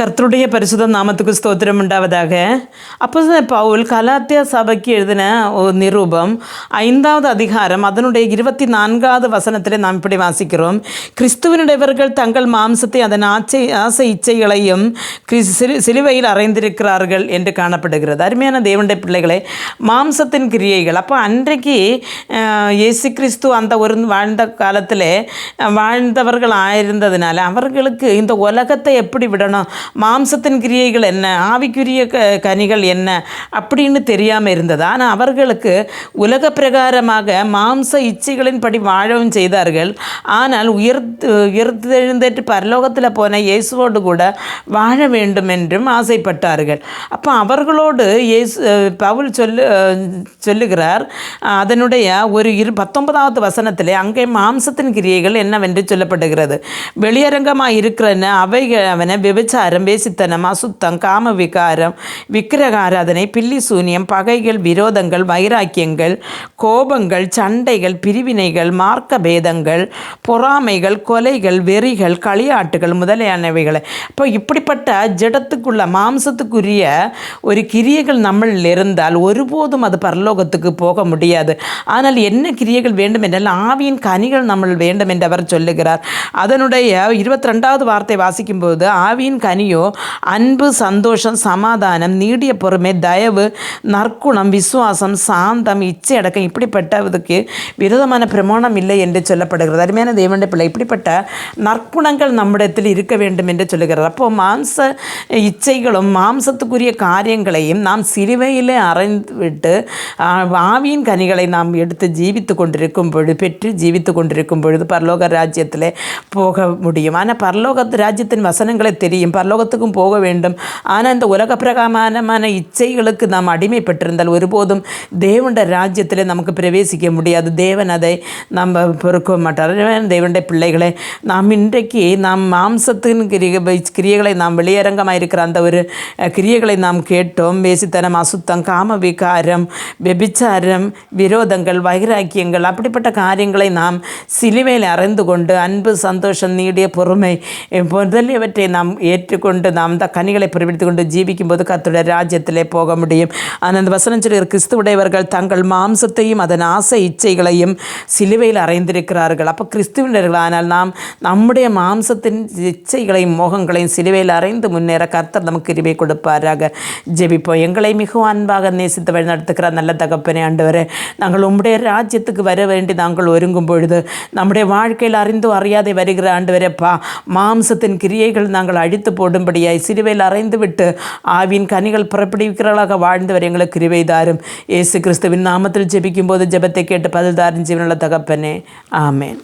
கர்த்தருடைய பரிசுத நாமத்துக்கு ஸ்தோத்திரம் உண்டாவதாக. அப்போ பவுல் கலாத்தியா சபைக்கு எழுதின ஒரு நிரூபம் ஐந்தாவது அதிகாரம் அதனுடைய இருபத்தி நான்காவது வசனத்தில் நாம் இப்படி வாசிக்கிறோம். கிறிஸ்துவனுடையவர்கள் தங்கள் மாம்சத்தை அதன் ஆச்சை ஆசை இச்சைகளையும் சிலுவையில் அறைந்திருக்கிறார்கள் என்று காணப்படுகிறது. அருமையான தேவனுடைய பிள்ளைகளே மாம்சத்தின் கிரியைகள். அப்போ அன்றைக்கு இயேசு கிறிஸ்து அந்த ஒரு வாழ்ந்த காலத்தில் வாழ்ந்தவர்கள் ஆயிருந்ததுனால அவர்களுக்கு இந்த உலகத்தை எப்படி விடணும்? மாம்சத்தின் கிரியைகள் என்ன? ஆவிக்குரிய க கனிகள் என்ன? அப்படின்னு தெரியாமல் இருந்தது? ஆனால் அவர்களுக்கு உலக பிரகாரமாக மாம்ச இச்சைகளின்படி வாழவும் செய்தார்கள். ஆனால் உயர்த்து உயர்த்தெழுந்திட்டு பரலோகத்தில் போன இயேசுவோடு கூட வாழ வேண்டும் என்றும் ஆசைப்பட்டார்கள். அப்போ அவர்களோடு இயேசு பவுல் சொல்லு சொல்லுகிறார் அதனுடைய ஒரு இரு பத்தொன்பதாவது வசனத்திலே அங்கே மாம்சத்தின் கிரியைகள் என்னவென்று சொல்லப்படுகிறது. வெளியரங்கமாக இருக்கிறன அவைகள் அவனை விபச்சாரம் வேசித்தனம் அசுத்தம் காம விகாரம் விக்கிரகாராதனை பில்லி சூன்யம் பகைகள் விரோதங்கள் வைராக்கியங்கள் கோபங்கள் சண்டைகள் பிரிவினைகள் மார்க்க பேதங்கள் பொறாமைகள் கொலைகள் வெறிகள் களியாட்டுகள் முதலியானவைகளை. இப்போ இப்படிப்பட்ட ஜடத்துக்குள்ள மாம்சத்துக்குரிய ஒரு கிரியைகள் நம்மளில் இருந்தால் ஒருபோதும் அது பரலோகத்துக்கு போக முடியாது. ஆனால் என்ன கிரியைகள் வேண்டும் என்றால் ஆவியின் கனிகள் நம்ம வேண்டும் என்று அவர் சொல்லுகிறார். அதனுடைய இருபத்தி ரெண்டாவது வார்த்தை வாசிக்கும்போது ஆவியின் கனி கனியோ அன்பு சந்தோஷம் சமாதானம் நீடிய பொறுமை தயவு நற்குணம் விசுவாசம் சாந்தம் இச்சை அடக்கம் இப்படிப்பட்டதுக்கு விரோதமான பிரமாணம் இல்லை என்று சொல்லப்படுகிறது அருமையான தேவனுடைய பிள்ளை இப்படிப்பட்ட நற்குணங்கள் நம்மிடத்தில் இருக்க வேண்டும் என்று சொல்லுகிறார் அப்போ மாம்ச இச்சைகளும் மாம்சத்துக்குரிய காரியங்களையும் நாம் சிலுவையிலே அறைந்து விட்டு ஆ, ஆவியின் கனிகளை நாம் எடுத்து ஜீவித்து கொண்டிருக்கும் பொழுது பெற்று ஜீவித்து கொண்டிருக்கும் பொழுது பரலோக ராஜ்யத்தில் போக முடியும் ஆனால் பரலோக ராஜ்யத்தின் வசனங்களை தெரியும் பரலோகத்துக்கும் போக வேண்டும். ஆனால் இந்த உலக பிரகாரமான இச்சைகளுக்கு நாம் அடிமைப்பட்டிருந்தால் ஒருபோதும் தேவனுடைய ராஜ்யத்தில் நமக்கு பிரவேசிக்க முடியாது. தேவன் அதை நம்ம பொறுக்க மாட்டார். தேவனுடைய பிள்ளைகளை நாம் இன்றைக்கு நாம் மாம்சத்தின் கிரிய கிரியைகளை நாம் வெளியரங்கமாக இருக்கிற அந்த ஒரு கிரியைகளை நாம் கேட்டோம். வேசித்தனம் அசுத்தம் காம விகாரம் வெபிச்சாரம் விரோதங்கள் வைராக்கியங்கள் அப்படிப்பட்ட காரியங்களை நாம் சிலுவையில் அறிந்து கொண்டு அன்பு சந்தோஷம் நீடிய பொறுமை முதலியவற்றை நாம் ஏற்று ஏற்றுக்கொண்டு நாம் தான் கனிகளை பிரிவித்து கொண்டு ஜீவிக்கும் போது கத்துடைய ராஜ்யத்திலே போக முடியும். ஆனால் அந்த வசனம் சொல்லுகிற கிறிஸ்துவுடையவர்கள் தங்கள் மாம்சத்தையும் அதன் ஆசை இச்சைகளையும் சிலுவையில் அறைந்திருக்கிறார்கள். அப்போ கிறிஸ்துவினர்கள் ஆனால் நாம் நம்முடைய மாம்சத்தின் இச்சைகளையும் மோகங்களையும் சிலுவையில் அறைந்து முன்னேற கர்த்தர் நமக்கு கிருபை கொடுப்பாராக. ஜெபிப்போம். எங்களை மிகவும் அன்பாக நேசித்து வழி வழிநடத்துகிற நல்ல தகப்பனே ஆண்டவரே. நாங்கள் உம்முடைய ராஜ்யத்துக்கு வர வேண்டி நாங்கள் ஒருங்கும் பொழுது நம்முடைய வாழ்க்கையில் அறிந்து அறியாதே வருகிற ஆண்டு வரப்பா மாம்சத்தின் கிரியைகள் நாங்கள் அழித்து போடும்படியாய் சிலுவையில் அறைந்துவிட்டு ஆவின் கனிகள் புறப்பிடிக்கிறவர்களாக வாழ்ந்தவர் எங்களுக்கு கிருபை தாரும். இயேசு கிறிஸ்துவின் நாமத்தில் ஜெபிக்கும் போது ஜெபத்தை கேட்டு பதில் தாரும். ஜீவனுள்ள தகப்பனே ஆமேன்.